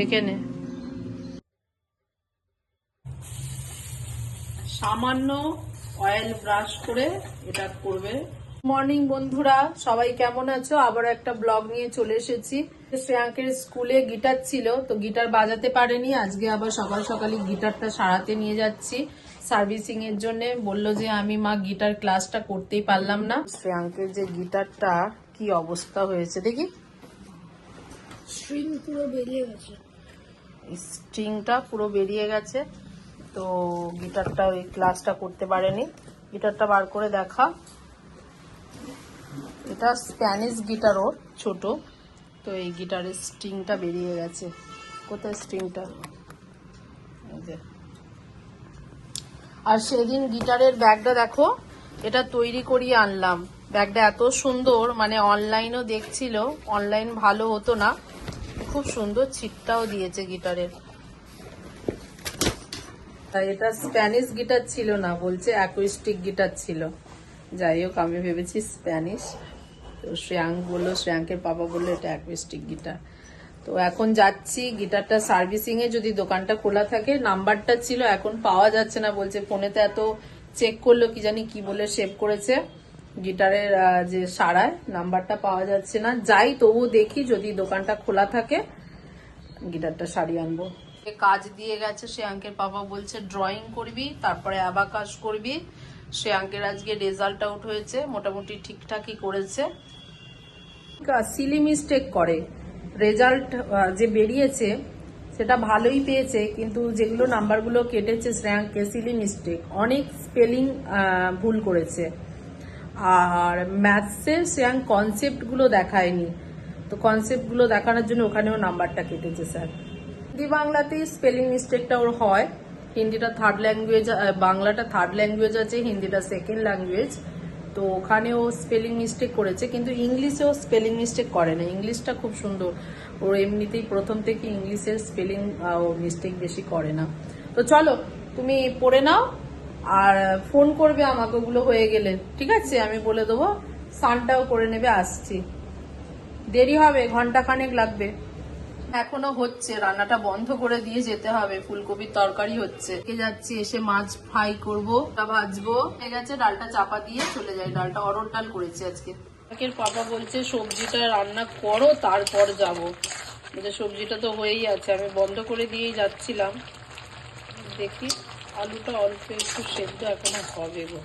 দেখে নে। সামান্য অয়েল ব্রাশ করে এটা করবে। মর্নিং বন্ধুরা সবাই কেমন আছো? আবার একটা ব্লগ নিয়ে চলে এসেছি। শ্রেয়াঙ্কের স্কুলে গিটার ছিল তো গিটার বাজাতে পারেনি। আজকে আবার সকাল সকালে গিটারটা সারাতে নিয়ে যাচ্ছি। সার্ভিসিং এর জন্য বলল যে আমি মা গিটার ক্লাসটা করতেই পারলাম না। শ্রেয়াঙ্কের যে গিটারটা কি অবস্থা হয়েছে দেখি। স্ট্রিং পুরো বেরিয়ে গেছে। স্ট্রিংটা পুরো বেরিয়ে গেছে, তো গিটারটা ওই ক্লাসটা করতে পারেনি। গিটারটা বার করে দেখা। এটা স্প্যানিশ গিটার ওর, ছোট। তো এই গিটারের স্ট্রিংটা বেরিয়ে গেছে। কোথায় স্ট্রিংটা? আর সেদিন গিটারের ব্যাগটা দেখো, এটা তৈরি করিয়ে আনলাম। ব্যাগটা এত সুন্দর মানে অনলাইনও দেখছিল, অনলাইন ভালো হতো না। খুব সুন্দর ছিটটাও দিয়েছে গিটারের। এটা স্প্যানিশ গিটার ছিল না, বলছে অ্যাকুইস্টিক গিটার ছিল। যাই হোক, আমি ভেবেছি স্প্যানিশ। তো শ্রেয়াঙ্ক বলল শ্রেয়াঙ্কের বাবা বলল, এটা অ্যাকুইস্টিক গিটার। তো এখন যাচ্ছি, গিটারটা সার্ভিসিং এ যদি দোকানটা খোলা থাকে। নাম্বারটা ছিল, এখন পাওয়া যাচ্ছে না, বলছে ফোনেতে এত চেক করল, কি জানি কি বলে সেভ করেছে। গিটারের যে সারায় নাম্বারটা পাওয়া যাচ্ছে না। যাই তবু দেখি যদি দোকানটা খোলা থাকে গিটারটা সারিয়ে আনব। কাজ দিয়ে গেছে সে আঙ্কের বাবা বলছে ড্রয়িং করবি তারপরে অ্যাবাকাশ করবি। সে আঙ্কের আজকে রেজাল্ট আউট হয়েছে মোটামুটি ঠিকঠাকই করেছে। সিলি মিস্টেক করে। রেজাল্ট যে বেরিয়েছে সেটা ভালোই পেয়েছে কিন্তু যেগুলো নাম্বারগুলো কেটেছে শ্রেয়াঙ্ককে সিলি মিস্টেক অনেক স্পেলিং ভুল করেছে। আর ম্যাথসে শ্রেয়াঙ্ক কনসেপ্টগুলো দেখায়নি। তো কনসেপ্টগুলো দেখানোর জন্য ওখানেও নাম্বারটা কেটেছে স্যার হিন্দি বাংলাতেই স্পেলিং মিস্টেকটা ওর হয়। হিন্দিটা থার্ড ল্যাঙ্গুয়েজ বাংলাটা থার্ড ল্যাঙ্গুয়েজ আছে, হিন্দিটা সেকেন্ড ল্যাঙ্গুয়েজ তো ওখানেও স্পেলিং মিস্টেক করেছে, কিন্তু ইংলিশেও স্পেলিং মিস্টেক করে না। ইংলিশটা খুব সুন্দর। ওর এমনিতেই প্রথম থেকে ইংলিশের স্পেলিং মিস্টেক বেশি করে না। তো চলো, তুমি পড়ে নাও। আর ফোন করবে আমাকে, ওগুলো হয়ে গেলে। ঠিক আছে? আমি বলে দেবো, স্নানটাও করে নেবে, আসছি। দেরি হবে, ঘণ্টা খানেক লাগবে। এখনও হচ্ছে, রান্নাটা বন্ধ করে দিয়ে যেতে হবে। ফুলকপির তরকারি হচ্ছে। যাচ্ছি, এসে মাছ ফ্রাই করব ভাজবো। ঠিক আছে ডালটা চাপা দিয়ে চলে যাই। ডালটা অরল ডাল করেছি আজকে। পাপা বলছে, সবজিটা রান্না করো, তারপর যাব। সবজিটা তো হয়েই আছে। আমি বন্ধ করে দিয়েই যাচ্ছিলাম। দেখি। আলুটা অল্প একটু সেদ্ধ এখনও হবে গো।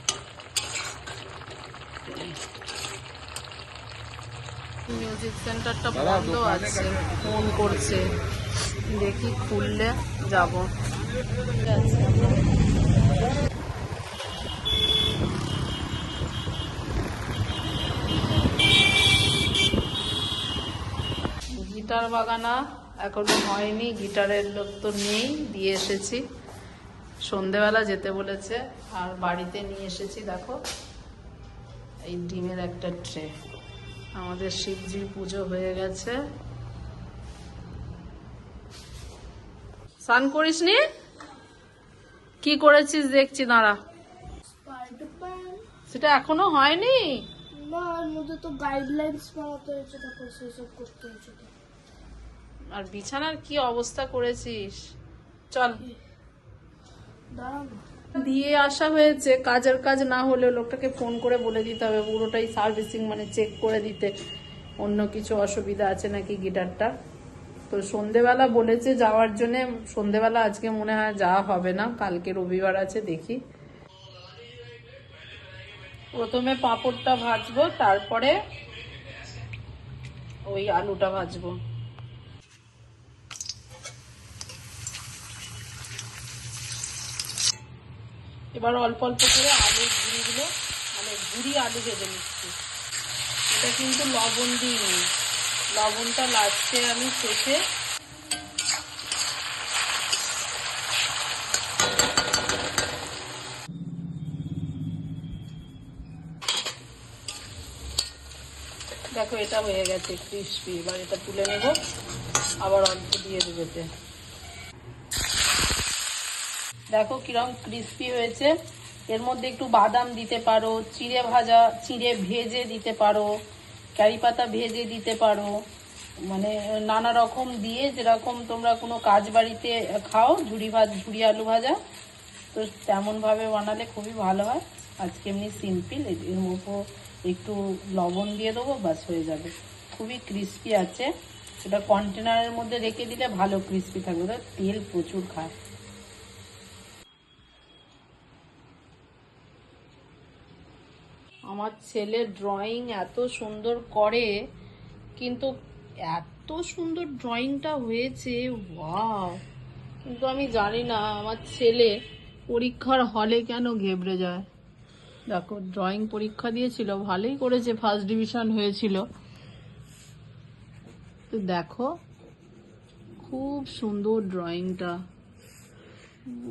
মিউজিক সেন্টারটা বন্ধ আছে। ফোন করছে। দেখি খুললে যাব। গিটার বাগানা এখনও হয়নি গিটারের লোক তো নেই দিয়ে এসেছি। সন্ধেবেলা যেতে বলেছে আর বাড়িতে নিয়ে এসেছি দেখো এই ডিমের একটা ট্রে। আমাদের শিবজির পুজো হয়ে গেছে। স্নান করিস নি কি করেছিস দেখছি দাঁড়া। সেটা এখনও হয়নি। আর বিছানার কি অবস্থা করেছিস? চল। দিয়ে আসা হয়েছে, কাজের কাজ না হলে লোকটাকে ফোন করে বলে দিতে হবে, পুরোটাই সার্ভিসিং মানে চেক করে দিতে। অন্য কিছু অসুবিধা আছে নাকি গিটারটা তো সন্ধেবেলা বলেছে যাওয়ার জন্য, সন্ধেবেলা আজকে মনে হয় যাওয়া হবে না, কালকে রবিবার আছে, দেখি। প্রথমে পাঁপড়টা ভাজবো, তারপরে ওই আলুটা ভাজবো। এবার অল্প অল্প করে আলুর গুঁড়িগুলো মানে গুঁড়ি আলু ভেজে নিচ্ছি। এটা কিন্তু লবণ দিইনি। লবণটা লাস্টে আমি শেষে দেখো, এটা হয়ে গেছে ক্রিসপি এবার এটা তুলে নেব। আবার অল্প দিয়ে দেবেতে দেখো কিরম ক্রিস্পি হয়েছে। এর মধ্যে একটু বাদাম দিতে পারো, চিড়ে ভাজা, চিড়ে ভেজে দিতে পারো, কারি পাতা ভেজে দিতে পারো। মানে নানা রকম দিয়ে যেরকম তোমরা কোনো কাজ বাড়িতে খাও, ঝুড়ি ভাত ঝুড়ি আলু ভাজা, তো তেমনভাবে বানালে খুবই ভালো হয়। আজকে এমনি সিম্পল এর মতো একটু লবণ দিয়ে দেবো বাস হয়ে যাবে। খুবই ক্রিস্পি আছে। সেটা কন্টেনারের মধ্যে রেখে দিলে ভালো ক্রিস্পি থাকবে। তেল প্রচুর খায়। আমার ছেলে ড্রয়িং এত সুন্দর করে, কিন্তু এত সুন্দর ড্রয়িংটা হয়েছে ওয়াও কিন্তু আমি জানি না আমার ছেলে পরীক্ষার হলে কেন ঘেবড়ে যায়। দেখো ড্রয়িং পরীক্ষা দিয়েছিল, ভালোই করেছে ফার্স্ট ডিভিশন হয়েছিল। তো দেখো, খুব সুন্দর ড্রয়িংটা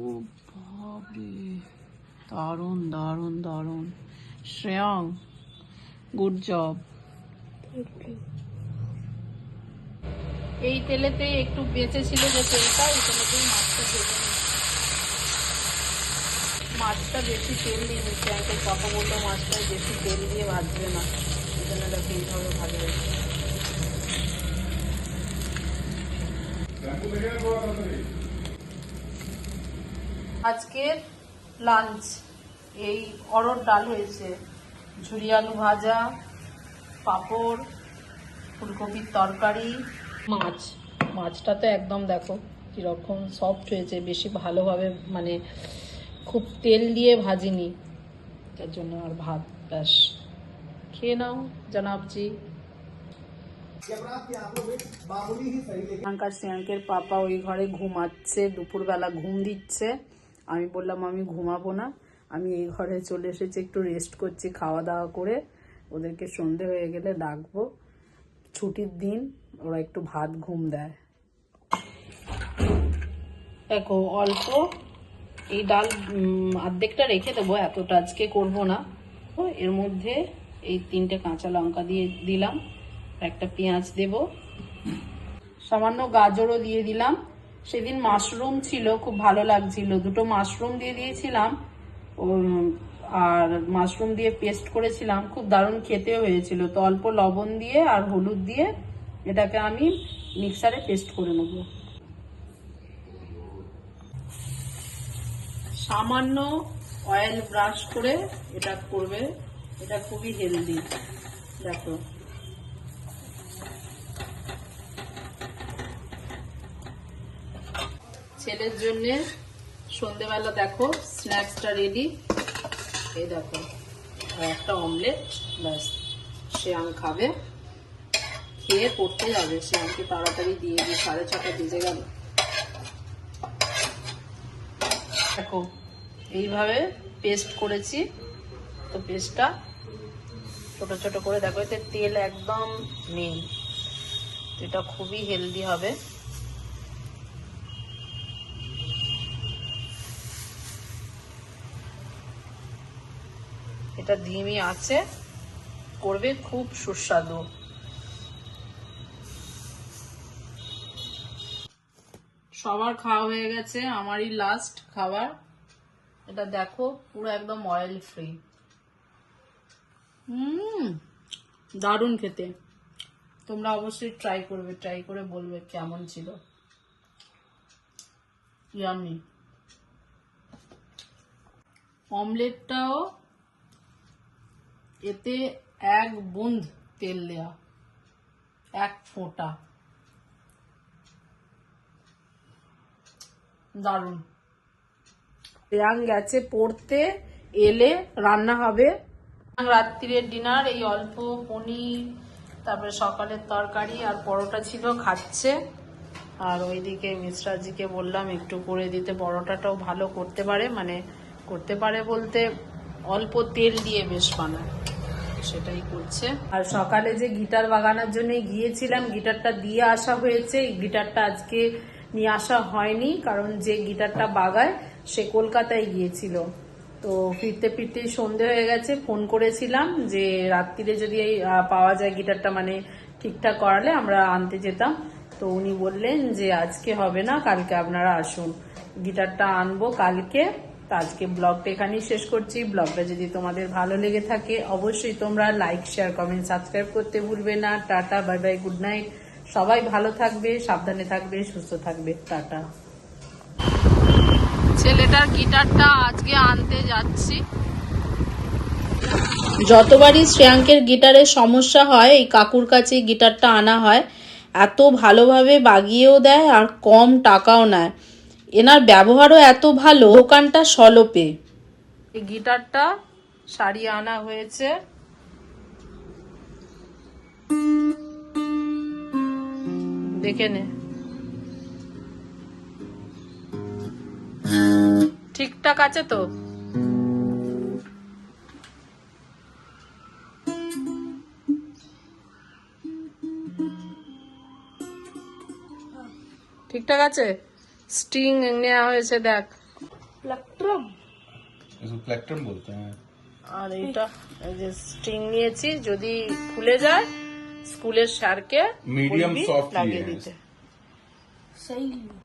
ও বাবরে দারুণ দারুণ দারুণ। শ্রেয়ং গুড জব এই তেলেতে একটু বেঁচে ছিল যে তেলটা, এই তেলেতেই মাছটা ভেজে মাছটা বেশি তেল দিয়ে নিচ্ছে আমাকে পাপা বলল মাছটা বেশি তেল দিয়ে ভাজবে না। এই জন্য দেখো এইভাবে ভাজবে আজকের লাঞ্চ এই অরড় ডাল হয়েছে। ঝুরি আলু ভাজা পাঁপড় ফুলকপির তরকারি। মাছ। মাছটা তো একদম দেখো কীরকম সফট হয়েছে বেশি ভালোভাবে মানে খুব তেল দিয়ে ভাজিনি। তার জন্য আর ভাত ব্যাস। খেয়ে নাও জানাবজি। প্রিয়াঙ্কা শ্রেয়াঙ্কের পাপা ওই ঘরে ঘুমাচ্ছে দুপুরবেলা ঘুম দিচ্ছে। আমি বললাম আমি ঘুমাবো না। আমি এই ঘরে চলে এসেছি, একটু রেস্ট করছি খাওয়া দাওয়া করে। ওদেরকে সন্ধে হয়ে গেলে ডাকবো। ছুটির দিন, ওরা একটু ভাত ঘুম দেয়। দেখো, অল্প এই ডাল অর্ধেকটা রেখে দেবো, এতটা আজকে করব না। তো এর মধ্যে এই তিনটে কাঁচা লঙ্কা দিয়ে দিলাম, একটা পেঁয়াজ দেব। সামান্য গাজরও দিয়ে দিলাম। সেদিন মাশরুম ছিল, খুব ভালো লাগছিল। দুটো মাশরুম দিয়ে দিয়েছিলাম। আর মাশরুম দিয়ে পেস্ট করেছিলাম। খুব দারুণ খেতে হয়েছিল। তো অল্প লবণ দিয়ে আর হলুদ দিয়ে এটাকে আমি মিক্সারে পেস্ট করে নেব। সামান্য অয়েল ব্রাশ করে এটা করবে। এটা খুবই হেলদি। দেখো। ছেলের জন্য সন্ধেবেলা দেখো স্ন্যাক্সটা রেডি এই দেখো, আর একটা অমলেট ব্যাস, শ্যাম খাবে। খেয়ে পড়তে যাবে সে শ্যামকে তাড়াতাড়ি দিয়ে দিই সাড়ে ছটা বেজে গেল। দেখো, এইভাবে পেস্ট করেছি। তো পেস্টটা ছোট ছোট করে দেখো, এতে তেল একদম নেই। এটা খুবই হেলদি হবে। এটা ধিমি আছে। করবে খুব সুস্বাদু। সবার খাওয়া হয়ে গেছে, আমারই লাস্ট খাবার। এটা দেখো, পুরো একদম অয়েল ফ্রি হুম দারুণ খেতে। তোমরা অবশ্যই ট্রাই করবে ট্রাই করে বলবে কেমন ছিল। অমলেটটাও এতে এক বুঁদ তেল দেয়া এক ফোঁটা। দারুণ। রিয়াং গেছে পড়তে এলে রান্না হবে। রাত্রিরের ডিনার এই অল্প পনির তারপরে সকালের তরকারি আর পরোটা ছিল খাচ্ছে। আর ওইদিকে মিশ্রাজিকে বললাম একটু করে দিতে পরোটাটাও ভালো করতে পারে। মানে করতে পারে বলতে অল্প তেল দিয়ে বেশ বানায়। সেটাই করছে। আর সকালে যে গিটার বাগানোর জন্য গিয়েছিলাম, গিটারটা দিয়ে আসা হয়েছে। গিটারটা আজকে নিয়ে আসা হয়নি, কারণ যে গিটারটা বাগায় সে কলকাতায় গিয়েছিল। তো ফিরতে ফিরতেই সন্ধে হয়ে গেছে, ফোন করেছিলাম যে রাত্রিরে যদি পাওয়া যায় গিটারটা মানে ঠিকঠাক করালে আমরা আনতে যেতাম। তো উনি বললেন যে আজকে হবে না, কালকে আপনারা আসুন। গিটারটা আনব কালকে। তো আজকে ব্লগটা এখানেই শেষ করছি। ব্লগটা যদি তোমাদের ভালো লেগে থাকে অবশ্যই তোমরা লাইক শেয়ার কমেন্ট সাবস্ক্রাইব করতে ভুলবে না। Tata bye bye good night সবাই ভালো থাকবে সাবধানে থাকবে সুস্থ থাকবে। টাটা। ছেলেটার গিটারটা আজকে আনতে যাচ্ছি। যতবারই শ্রেয়াঙ্কের গিটারের সমস্যা হয় এই কাকুর কাছে গিটারটা আনা হয় এত ভালোভাবে বাগিয়েও দেয় আর কম টাকাও নেয়। এনার ব্যবহারও এত ভালো, দোকানটা সলপে। এই গিটারটা সারিয়ে আনা হয়েছে। দেখে নে। ঠিকঠাক আছে তো? ঠিকঠাক আছে? স্টিং নেওয়া হয়েছে দেখ প্ল্যাকট্রাম প্ল্যাকট্রাম বলতে হ্যাঁ আর এটা এই যে স্টিং নিয়েছি যদি খুলে যায় স্কুলের স্যারকে মিডিয়াম সফট লাগিয়ে দিতে। সেই